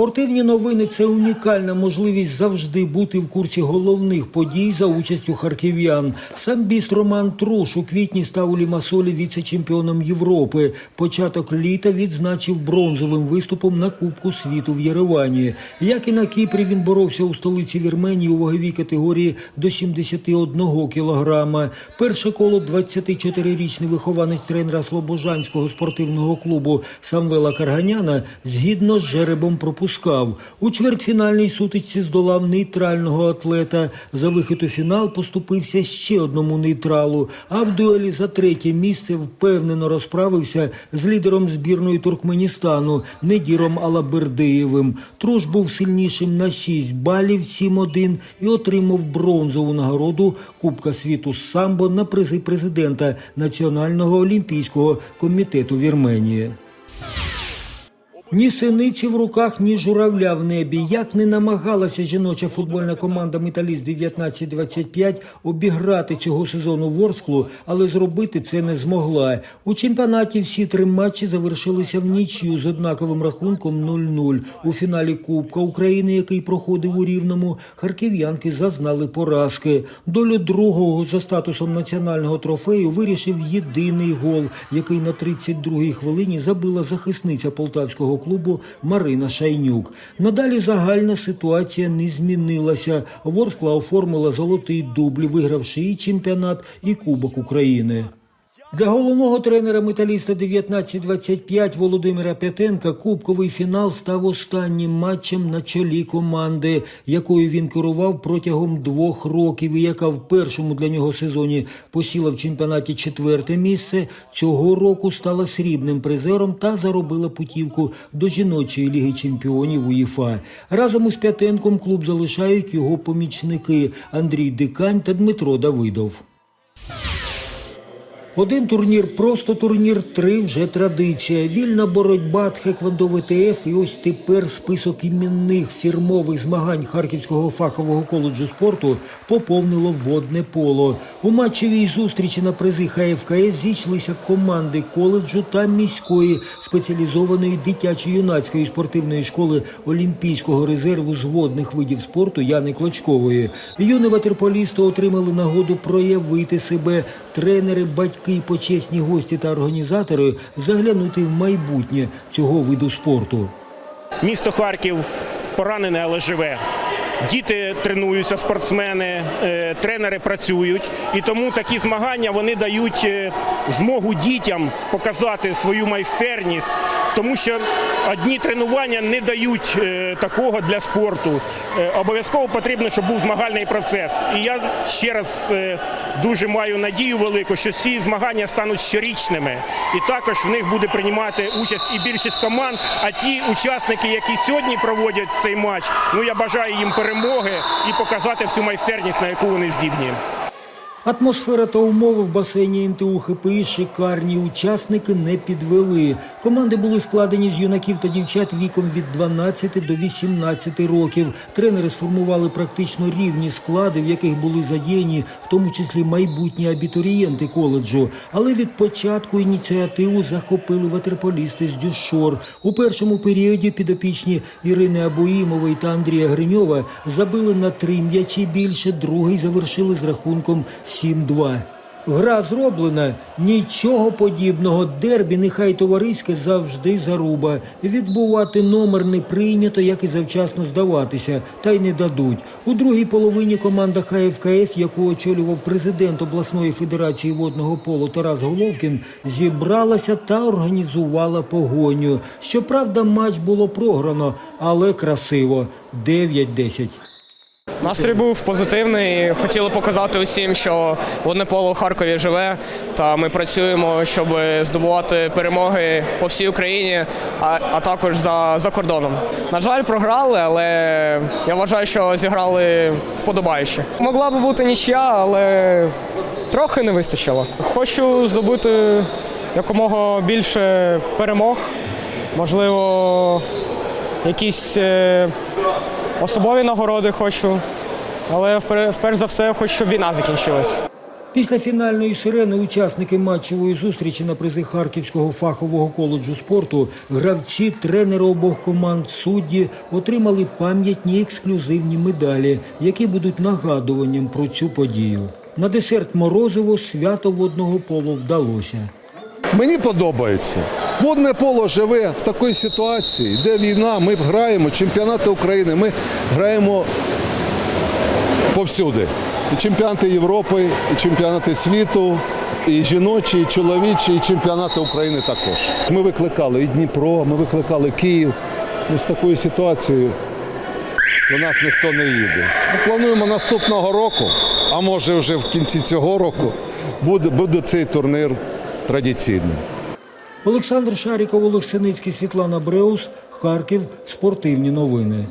Спортивні новини це унікальна можливість завжди бути в курсі головних подій за участю харків'ян. Самбіст Роман Труш у квітні став у Лімасолі віце-чемпіоном Європи. Початок літа відзначив бронзовим виступом на Кубку світу в Єревані. Як і на Кіпрі, він боровся у столиці Вірменії у ваговій категорії до 71 кілограма. Перше коло 24-річний вихованець тренера Слобожанського спортивного клубу Самвела Карганяна згідно з жеребом пропускав. У чвертьфінальній сутичці здолав нейтрального атлета. За вихід у фінал поступився ще одному нейтралу. А в дуелі за третє місце впевнено розправився з лідером збірної Туркменістану Недіром Алабердиєвим. Труш був сильнішим на 6 балів 7-1 і отримав бронзову нагороду Кубка світу з самбо на призи президента Національного олімпійського комітету Вірменії. Ні синиці в руках, ні журавля в небі. Як не намагалася жіноча футбольна команда Металіст 1925 обіграти цього сезону Ворсклу, але зробити це не змогла. У чемпіонаті всі три матчі завершилися в нічю з однаковим рахунком 0-0. У фіналі Кубка України, який проходив у Рівному, харків'янки зазнали поразки. Долю другого за статусом національного трофею вирішив єдиний гол, який на 32-й хвилині забила захисниця полтавського клубу Марина Шайнюк. Надалі загальна ситуація не змінилася. Ворскла оформила золотий дубль, вигравши і чемпіонат, і Кубок України. Для головного тренера металіста 1925 Володимира П'ятенка кубковий фінал став останнім матчем на чолі команди, якою він керував протягом двох років, і яка в першому для нього сезоні посіла в чемпіонаті четверте місце. Цього року стала срібним призером та заробила путівку до жіночої ліги чемпіонів УЄФА. Разом із П'ятенком клуб залишають його помічники Андрій Дикань та Дмитро Давидов. Один турнір просто турнір, три вже традиція. Вільна боротьба, тхеквондо ВТФ і ось тепер список іменних фірмових змагань Харківського фахового коледжу спорту поповнило водне поло. У матчевій зустрічі на призи ХФКС зійшлися команди коледжу та міської спеціалізованої дитячо-юнацької спортивної школи Олімпійського резерву з водних видів спорту Яни Клочкової. Юні ватерполісти отримали нагоду проявити себе. Тренери, батьки, і почесні гості та організатори заглянути в майбутнє цього виду спорту. Місто Харків поранене, але живе. Діти тренуються, спортсмени, е, тренери працюють, і тому такі змагання вони дають е, змогу дітям показати свою майстерність, тому що одні тренування не дають е, такого для спорту. Е, Обов'язково потрібно, щоб був змагальний процес. І я ще раз е, дуже маю надію велику, що ці змагання стануть щорічними, і також в них буде приймати участь і більшість команд. А ті учасники, які сьогодні проводять цей матч, ну я бажаю їм перемоги і показати всю майстерність, на яку вони здібні. Атмосфера та умови в басейні НТУ ХПІ шикарні. Учасники не підвели. Команди були складені з юнаків та дівчат віком від 12 до 18 років. Тренери сформували практично рівні склади, в яких були задіяні, в тому числі майбутні абітурієнти коледжу. Але від початку ініціативу захопили ватерполісти з Дюшор. У першому періоді підопічні Ірини Абоїмової та Андрія Гриньова забили на три м'ячі більше. Другий завершили з рахунком 7-2. Гра зроблена, нічого подібного. Дербі, нехай товариське завжди заруба. Відбувати номер не прийнято, як і завчасно здаватися, та й не дадуть. У другій половині команда ХФКС, яку очолював президент обласної федерації водного полу Тарас Головкін, зібралася та організувала погоню. Щоправда, матч було програно, але красиво. 9-10. Настрій був позитивний. Хотіли показати усім, що водне поло у Харкові живе, та ми працюємо, щоб здобувати перемоги по всій Україні, а, а також за, за кордоном. На жаль, програли, але я вважаю, що зіграли вподобаюче. Могла би бути нічия, але трохи не вистачило. Хочу здобути якомога більше перемог, можливо, якісь. Особові нагороди хочу, але вперш за все хочу, щоб війна закінчилась. Після фінальної сирени учасники матчевої зустрічі на призи Харківського фахового коледжу спорту, гравці, тренери обох команд, судді отримали пам'ятні ексклюзивні медалі, які будуть нагадуванням про цю подію. На десерт Морозиво свято водного полу вдалося. Мені подобається. Водне поло живе в такій ситуації, де війна, ми граємо чемпіонати України, ми граємо повсюди. І чемпіонати Європи, і чемпіонати світу, і жіночі, і чоловічі, і чемпіонати України також. Ми викликали і Дніпро, ми викликали Київ. Ну, з такою ситуацією до нас ніхто не їде. Ми плануємо наступного року, а може вже в кінці цього року, буде, буде цей турнір традиційним. Олександр Шаріков, Олег Синицький, Світлана Бреус, Харків. Спортивні новини.